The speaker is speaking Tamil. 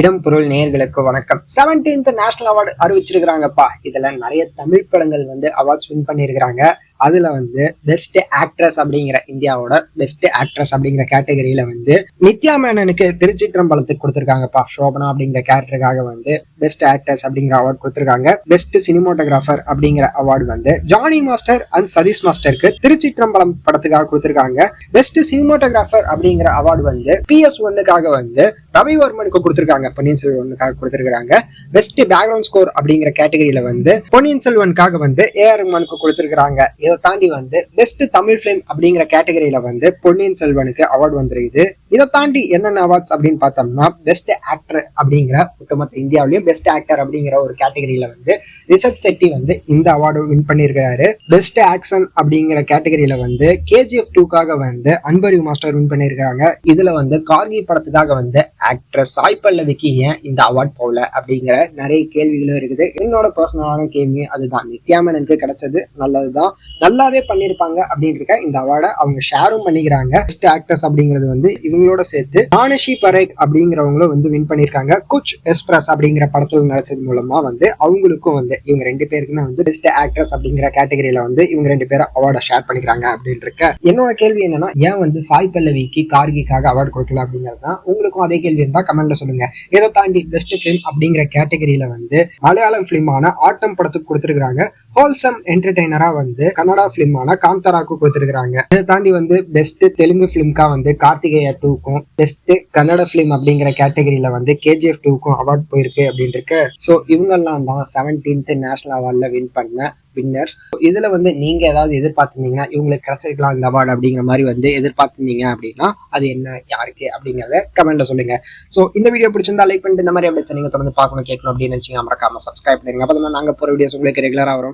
இடம் பொருள் நேயர்களுக்கு வணக்கம். 17th national award அறிவிச்சிருக்கிறாங்கப்பா. இதுல நிறைய தமிழ் படங்கள் வந்து அவார்ட்ஸ் வின் பண்ணியிருக்கிறாங்க அதுல வந்து பெஸ்ட் ஆக்ட்ரஸ் அப்படிங்கிற இந்தியாவோட பெஸ்ட் ஆக்ட்ரஸ் அப்படிங்கிற கேட்டகரியில வந்து நித்யா மேனனுக்கு திருச்சிற்றம்பலத்துக்கு கொடுத்துருக்காங்கப்பா. சோபனா அப்படிங்கிற கேரக்டருக்காக வந்து பெஸ்ட் ஆக்ட்ரஸ் அப்படிங்கிற அவார்டு கொடுத்துருக்காங்க. பெஸ்ட் சினிமோட்டோகிராஃபர் அப்படிங்கிற அவார்டு வந்து ஜானி மாஸ்டர் அண்ட் சதீஷ் மாஸ்டருக்கு திருச்சிற்றம்பலம் படத்துக்காக கொடுத்துருக்காங்க. பெஸ்ட் சினிமோட்டோகிராஃபர் அப்படிங்கிற அவார்டு வந்து பி எஸ் ஒன்னுக்காக வந்து ரவிவர்மனுக்கு கொடுத்துருக்காங்க. பொன்னியின் செல்வனுக்காக கொடுத்துருக்காங்க பெஸ்ட் பேக்ரவுண்ட் ஸ்கோர் அப்படிங்கிற கேட்டகரியில வந்து பொன்னியின் செல்வனுக்காக வந்து ஏஆர் ரஹ்மானுக்கு கொடுத்துருக்காங்க இதை தாண்டி வந்து பெஸ்ட் தமிழ் ஃபிலிம் அப்படிங்கிற கேட்டகரியில வந்து பொன்னியின் செல்வனுக்கு அவார்டு வந்திருக்குது. இதை தாண்டி என்னென்ன அவார்ட்ஸ் அப்படின்னு பார்த்தோம்னா பெஸ்ட் ஆக்டர் அப்படிங்கிற ஒட்டுமொத்த இந்தியாவிலயும் பெஸ்ட் ஆக்டர் அப்படிங்கிற ஒரு கேட்டகரியில வந்து ரிஷப் செட்டி வந்து இந்த அவார்டு வின் பண்ணியிருக்கிறாரு. பெஸ்ட் ஆக்ஷன் அப்படிங்கிற கேட்டகரியில வந்து கேஜிஎஃப் டூக்காக வந்து அன்பரி மாஸ்டர் வின் பண்ணியிருக்காங்க இதுல வந்து கார்கி படத்துக்காக வந்து ஆக்ட்ரஸ் சாய் பல்லவிக்கு ஏன் இந்த அவார்ட் போகல அப்படிங்கிற நிறைய கேள்விகளும் இருக்குது. என்னோட பர்சனலான கேள்வி அதுதான். நித்யா மேனனுக்கு கிடைச்சது நல்லதுதான். நல்லாவே பண்ணியிருப்பாங்க அப்படின்னு இருக்க இந்த அவார்டை அவங்க ஷேரும் பண்ணிக்கிறாங்க. பெஸ்ட் ஆக்ட்ரஸ் அப்படிங்கிறது வந்து இவங்களோட சேர்த்து மானஷி பரேக் அப்படிங்கிறவங்களும் வந்து வின் பண்ணியிருக்காங்க. குச் எஸ்பிரஸ் அப்படிங்கிற படத்துல நடிச்சது மூலமா வந்து அவங்களுக்கும் வந்து இவங்க ரெண்டு பேருக்குமே வந்து பெஸ்ட் ஆக்ட்ரஸ் அப்படிங்கிற கேட்டகரியில வந்து இவங்க ரெண்டு பேரும் அவார்டை ஷேர் பண்ணிக்கிறாங்க அப்படின்னு இருக்க என்னோட கேள்வி என்னன்னா ஏன் வந்து சாய் பல்லவிக்கு கார்கிக்காக அவார்டு கொடுக்கல அப்படிங்கிறது தான் உங்களுக்கும் அதே கேள்வி இருந்தா கமெண்ட்ல சொல்லுங்க. இதை தாண்டி பெஸ்ட் ஃபிலிம் அப்படிங்கிற கேட்டகரியில வந்து மலையாளம் ஃபிலிமான ஆட்டம் படத்துக்கு கொடுத்துருக்காங்க ஹோல்சம் என்டர்டைனரா வந்து கன்னடா பிலிமான காந்தாராக்கு கொடுத்துருக்காங்க இதை தாண்டி வந்து பெஸ்ட் தெலுங்கு பிலிம்கா வந்து கார்த்திகேய டூக்கும் பெஸ்ட் கன்னட ஃபிலிம் அப்படிங்கிற கேட்டகரியில வந்து கேஜிஎஃப் டூக்கும் அவார்ட் போயிருக்கு அப்படின்னு இருக்கு ஸோ இவங்கெல்லாம் தான் செவன்டீன்த் நேஷனல் அவார்ட்ல வின் பண்ண வின்னர்ஸ் இதுல வந்து நீங்க ஏதாவது எதிர்பார்த்திருந்தீங்கன்னா இவங்களுக்கு கிடைச்சிருக்கலாம் இந்த அவார்டு அப்படிங்கிற மாதிரி வந்து எதிர்பார்த்திருந்தீங்க அப்படின்னா அது என்ன யாருக்கு அப்படிங்கறத கமெண்ட்ல சொல்லுங்க. ஸோ இந்த வீடியோ பிடிச்சிருந்தா லைக் பண்ணிட்டு இந்த மாதிரி அப்டேட்ஸ் நீங்க தொடர்ந்து பார்க்கணும் கேட்கணும் அப்படின்னு நினைச்சீங்க மறக்காம சப்ஸ்கிரைப் பண்ணுங்க அப்போ நாங்க போற வீடியோஸ் உங்களுக்கு ரெகுலரா வரும்.